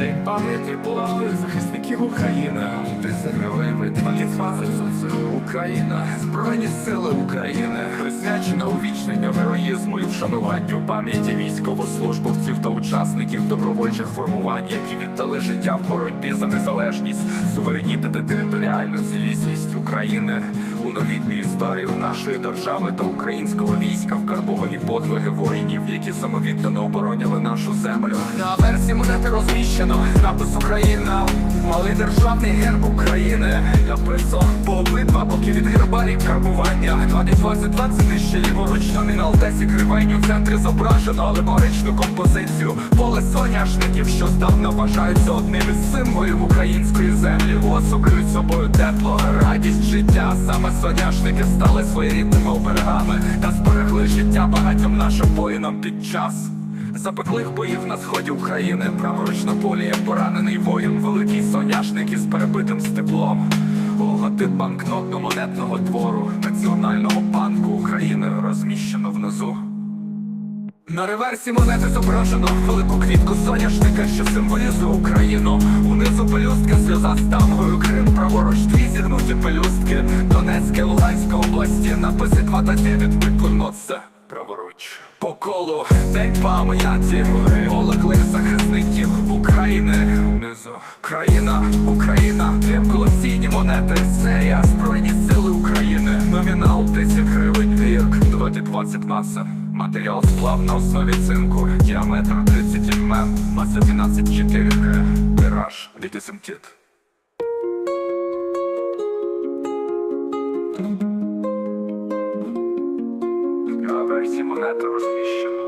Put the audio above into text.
День пам'яті полеглих захисників України. Десятилетими Україна, Збройні сили України, присвячена увічненню героїзму і вшануванню пам'яті військовослужбовців та учасників добровольчих формувань, які віддали життя в боротьбі за незалежність, суверенітет та територіальну цілісність України. У новітню історію нашої держави та українського війська вкарбовані подвиги воїнів, які самовіддано обороняли нашу землю. На версії монети розміщено напис Україна, малий державний герб України. Написано по обидва боки від герба рік карбування. 2020 ще ліворуч номінал 10 гривень у центрі зображено алегоричну композицію. Поле соняшників, що здавна вважаються одним із символів української землі. Уособлюють собою тепло, радість життя. Саме соняшники стали своєрідними оберегами та зберегли життя багатьом нашим воїнам під час. Запеклих боїв на сході України праворуч на полі є поранений воїн, великий соняшник із перебитим степлом. Логотип банкнотно-монетного двору Національного банку України розміщено внизу. На реверсі монети зображено велику квітку соняшника, що символізує Україну. Унизу пелюстка сльоза з тамгою Крим, праворуч дві зігнуті пелюстки. Донецька, Луганська області, написи 2 та 9 виконуться праворуч. По колу день пам'яті полеглих захисників України. Унизу країна, Україна, колосійні монети, серія Збройні сили України. Номінал 10 гривень вік, 2020 маса. Матеріал сплав на основі цинку, діаметр 30 мм, маса 12,4 г, тираж 8 кіт. Монети розміщено.